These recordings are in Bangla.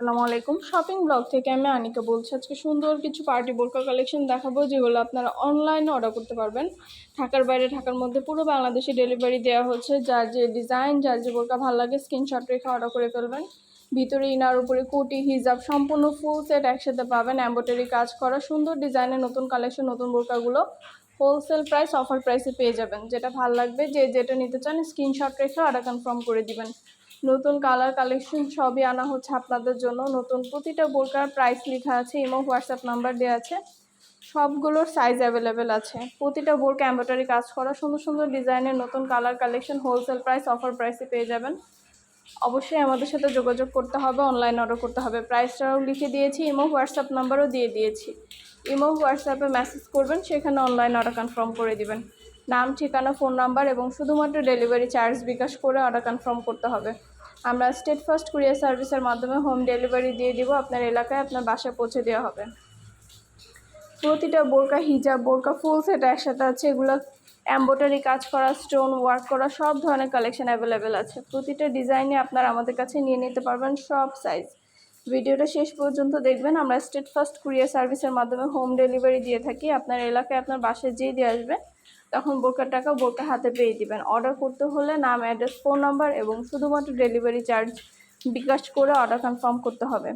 আসসালামু আলাইকুম। শপিং ব্লগ থেকে আমি আনিকা বলছি। আজকে সুন্দর কিছু পার্টি বোরকা কালেকশন দেখাবো, যেগুলো আপনারা অনলাইনে অর্ডার করতে পারবেন। ঢাকার বাইরে, ঢাকার মধ্যে পুরো বাংলাদেশে ডেলিভারি দেওয়া হচ্ছে। যার যে ডিজাইন যার যে বোরকা ভালো লাগে স্ক্রিনশট রেখে অর্ডার করে ফেলবেন। ভিতরে ইনার, উপরে কোটি হিজাব, সম্পূর্ণ ফুল সেট একসাথে পাবেন। এম্ব্রয়ডারি কাজ করা, সুন্দর ডিজাইনের নতুন কালেকশন নতুন বোরকাগুলো হোলসেল প্রাইস অফার প্রাইসে পেয়ে যাবেন। যেটা ভালো লাগবে, যে যেটা নিতে চান স্ক্রিনশট রেখে অর্ডার কনফার্ম করে দিবেন। নতুন কালার কালেকশন সবই আনা হচ্ছে আপনাদের জন্য। নতুন প্রতিটা বোরকার প্রাইস লেখা আছে ইমো হোয়াটসঅ্যাপ নাম্বার দেওয়া আছে। সবগুলোর সাইজ অ্যাভেলেবেল আছে। প্রতিটা বোরকা এম্ব্রয়ডারি কাজ করা সুন্দর সুন্দর ডিজাইনের নতুন colour collection wholesale price offer প্রাইসে পেয়ে যাবেন। অবশ্যই আমাদের সাথে যোগাযোগ করতে হবে অনলাইন অর্ডার করতে হবে। প্রাইসটাও লিখে দিয়েছি ইমো হোয়াটসঅ্যাপ নাম্বারও দিয়ে দিয়েছি। ইমো হোয়াটসঅ্যাপে মেসেজ করবেন, সেখানে অনলাইন অর্ডার কনফার্ম করে দিবেন। নাম, ঠিকানা ফোন নাম্বার এবং শুধুমাত্র ডেলিভারি চার্জ বিকাশ করে অর্ডার কনফার্ম করতে হবে। আমরা স্টেট ফার্স্ট কুরিয়ার সার্ভিসের মাধ্যমে হোম ডেলিভারি দিয়ে দিব। আপনার এলাকায় আপনার বাসায় পৌঁছে দেওয়া হবে। প্রতিটা বোরকা, হিজাব বোরকা ফুল সেট একসাথে আছে। এগুলো এম্ব্রয়ডারি কাজ করা স্টোন ওয়ার্ক করা, সব ধরনের কালেকশন অ্যাভেলেবেল আছে। প্রতিটা ডিজাইনে আপনারা আমাদের কাছে নিয়ে নিতে পারবেন সব সাইজ ভিডিওটা শেষ পর্যন্ত দেখবেন। আমরা স্টেট ফার্স্ট কুরিয়ার সার্ভিসের মাধ্যমে হোম ডেলিভারি দিয়ে থাকি। আপনার এলাকায় আপনার বাসায় যেয়ে দিয়ে আসবে তখন বোরকার টাকা বোরকা হাতে পেয়ে দিবেন। অর্ডার করতে হলে নাম অ্যাড্রেস ফোন নাম্বার এবং শুধুমাত্র ডেলিভারি চার্জ বিকাশ করে অর্ডার কনফার্ম করতে হবে।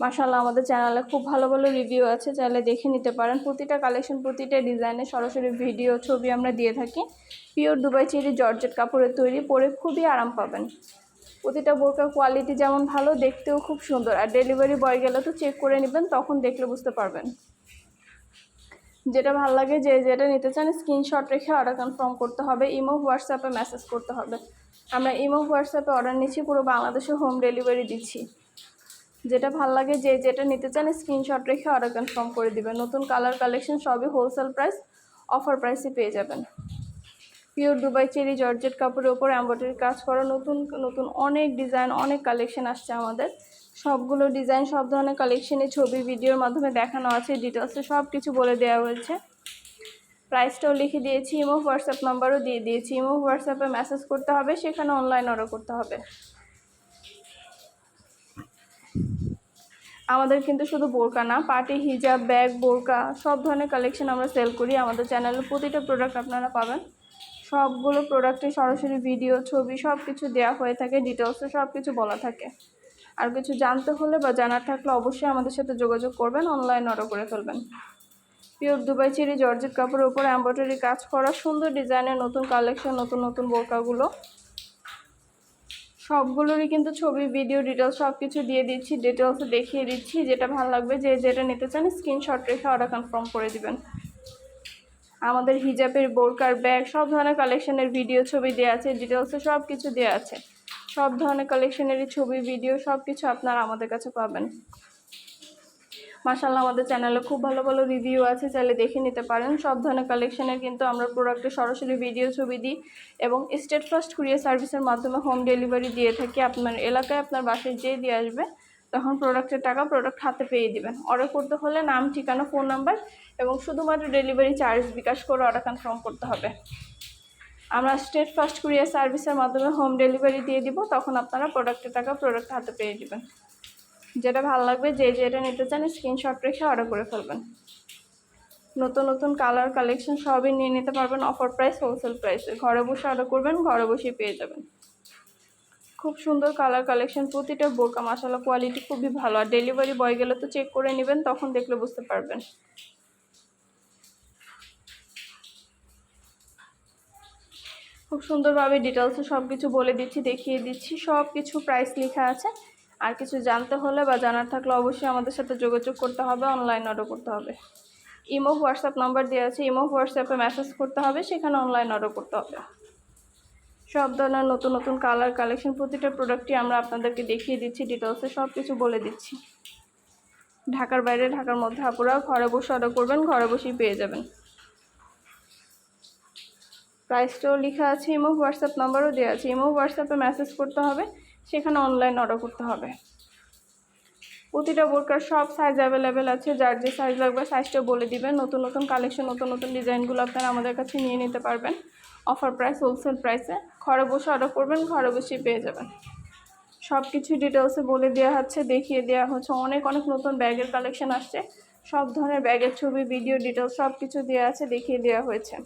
মাসাল্লাহ আমাদের চ্যানেলে খুব ভালো ভালো রিভিউ আছে। চাইলে দেখে নিতে পারেন। প্রতিটা কালেকশন প্রতিটা ডিজাইনে সরাসরি ভিডিও ছবি আমরা দিয়ে থাকি। পিওর দুবাই চেরি জর্জেট কাপড়ের তৈরি, পরে খুবই আরাম পাবেন। প্রতিটা বোরকার কোয়ালিটি যেমন ভালো, দেখতেও খুব সুন্দর। আর ডেলিভারি বয় গেলে তো চেক করে নেবেন, তখন দেখলে বুঝতে পারবেন। যেটা ভালো লাগে যে যেটা নিতে চান স্ক্রিনশট রেখে অর্ডার কনফার্ম করতে হবে। ইমো হোয়াটসঅ্যাপে মেসেজ করতে হবে। আমরা ইমো হোয়াটসঅ্যাপে অর্ডার নিচ্ছি, পুরো বাংলাদেশে হোম ডেলিভারি দিচ্ছি। যেটা ভালো লাগে যে যেটা নিতে চান স্ক্রিনশট রেখে অর্ডার কনফার্ম করে দিবেন। নতুন কালার কালেকশন সবই হোলসেল প্রাইস অফার প্রাইসে পেয়ে যাবেন। পিওর দুবাই চেরি, জর্জেট কাপড়ের ওপর এম্ব্রয়ডারি কাজ করা নতুন নতুন অনেক ডিজাইন অনেক কালেকশন আসছে আমাদের। সবগুলো ডিজাইন সব ধরনের কালেকশনের ছবি ভিডিওর মাধ্যমে দেখানো আছে ডিটেলসে সব কিছু বলে দেওয়া হয়েছে। প্রাইসটাও লিখে দিয়েছি ইমো হোয়াটসঅ্যাপ নাম্বারও দিয়ে দিয়েছি। ইমো হোয়াটসঅ্যাপে মেসেজ করতে হবে, সেখানে অনলাইন অর্ডার করতে হবে। আমাদের কিন্তু শুধু বোরকা না পার্টি হিজাব ব্যাগ বোরকা, সব ধরনের কালেকশন আমরা সেল করি। আমাদের চ্যানেলে প্রতিটা প্রোডাক্ট আপনারা পাবেন। সবগুলো প্রোডাক্টে সরাসরি ভিডিও ছবি সব কিছু দেওয়া হয়ে থাকে ডিটেলসে সব কিছু বলা থাকে। আর কিছু জানতে হলে বা জানার থাকলে অবশ্যই আমাদের সাথে যোগাযোগ করবেন অনলাইন অর্ডার করে ফেলবেন। পিওর দুবাই চিরি জর্জেট কাপড়ের উপর এম্ব্রয়ডারি কাজ করা সুন্দর ডিজাইনের নতুন কালেকশন নতুন নতুন বোরকাগুলো। সবগুলোরই কিন্তু ছবি ভিডিও ডিটেলস সব কিছু দিয়ে দিচ্ছি ডিটেলসে দেখিয়ে দিচ্ছি। যেটা ভালো লাগবে যে যেটা নিতে চান স্ক্রিনশট রেখে অর্ডার কনফার্ম করে দিবেন। আমাদের হিজাবের বোরকার ব্যাগ সব ধরনের কালেকশনের ভিডিও ছবি দেওয়া আছে ডিটেলসে সব কিছু দেওয়া আছে। সব ধরনের কালেকশনেরই ছবি ভিডিও সব কিছু আপনারা আমাদের কাছে পাবেন। মাসাল্লাহ আমাদের চ্যানেলে খুব ভালো ভালো রিভিউ আছে, চাইলে দেখে নিতে পারেন। সব ধরনের কালেকশনের কিন্তু আমরা প্রোডাক্টের সরাসরি ভিডিও ছবি দিই এবং স্টেট ফার্স্ট কুরিয়ার সার্ভিসের মাধ্যমে হোম ডেলিভারি দিয়ে থাকি। আপনার এলাকায় আপনার বাসায় যেয়ে দিয়ে আসবে, তখন প্রোডাক্টের টাকা প্রোডাক্ট হাতে পেয়ে দিবেন। অর্ডার করতে হলে নাম, ঠিকানা ফোন নাম্বার এবং শুধুমাত্র ডেলিভারি চার্জ বিকাশ করে অর্ডার কনফার্ম করতে হবে। আমরা স্টেট ফার্স্ট কুরিয়ার সার্ভিসের মাধ্যমে হোম ডেলিভারি দিয়ে দিব, তখন আপনারা প্রোডাক্টের টাকা প্রোডাক্ট হাতে পেয়ে দেবেন যেটা ভালো লাগবে, যে যেটা নিতে চান স্ক্রিনশট রেখে অর্ডার করে ফেলবেন। নতুন নতুন কালার কালেকশন সবই নিয়ে নিতে পারবেন অফার প্রাইস হোলসেল প্রাইসে ঘরে বসে অর্ডার করবেন, ঘরে বসেই পেয়ে যাবেন। খুব সুন্দর কালার কালেকশন প্রতিটা বোরকা মশালা কোয়ালিটি খুবই ভালো। আর ডেলিভারি বয় গেলে তো চেক করে নেবেন, তখন দেখলে বুঝতে পারবেন। খুব সুন্দরভাবে ডিটেলসে সব কিছু বলে দিচ্ছি, দেখিয়ে দিচ্ছি সব কিছু প্রাইস লেখা আছে। আর কিছু জানতে হলে বা জানার থাকলে অবশ্যই আমাদের সাথে যোগাযোগ করতে হবে অনলাইন অর্ডার করতে হবে। ইমো হোয়াটসঅ্যাপ নাম্বার দেওয়া আছে, ইমো হোয়াটসঅ্যাপে মেসেজ করতে হবে, সেখানে অনলাইন অর্ডার করতে হবে। সব ধরনের নতুন নতুন কালার কালেকশন প্রতিটা প্রোডাক্টই আমরা আপনাদেরকে দেখিয়ে দিচ্ছি ডিটেলসে সব কিছু বলে দিচ্ছি। ঢাকার বাইরে, ঢাকার মধ্যে আপনারা ঘরে বসে অর্ডার করবেন, ঘরে বসেই পেয়ে যাবেন। প্রাইসটাও লেখা আছে, ইমো, হোয়াটসঅ্যাপ নাম্বারও দেওয়া আছে। ইমো, হোয়াটসঅ্যাপে মেসেজ করতে হবে, সেখানে অনলাইন অর্ডার করতে হবে। প্রতিটা বোরকার সব সাইজ অ্যাভেলেবেল আছে, যার যে সাইজ লাগবে সাইজটা বলে দিবেন। নতুন নতুন কালেকশন নতুন নতুন ডিজাইনগুলো আপনারা আমাদের কাছে নিয়ে নিতে পারবেন। অফার প্রাইস হোলসেল প্রাইসে ঘরে বসে অর্ডার করবেন, ঘরে বসেই পেয়ে যাবেন। সব কিছু ডিটেলসে বলে দেওয়া হচ্ছে, দেখিয়ে দেওয়া হচ্ছে। অনেক অনেক নতুন ব্যাগের কালেকশন আসছে। সব ধরনের ব্যাগের ছবি ভিডিও ডিটেলস সব কিছু দেওয়া আছে, দেখিয়ে দেওয়া হয়েছে।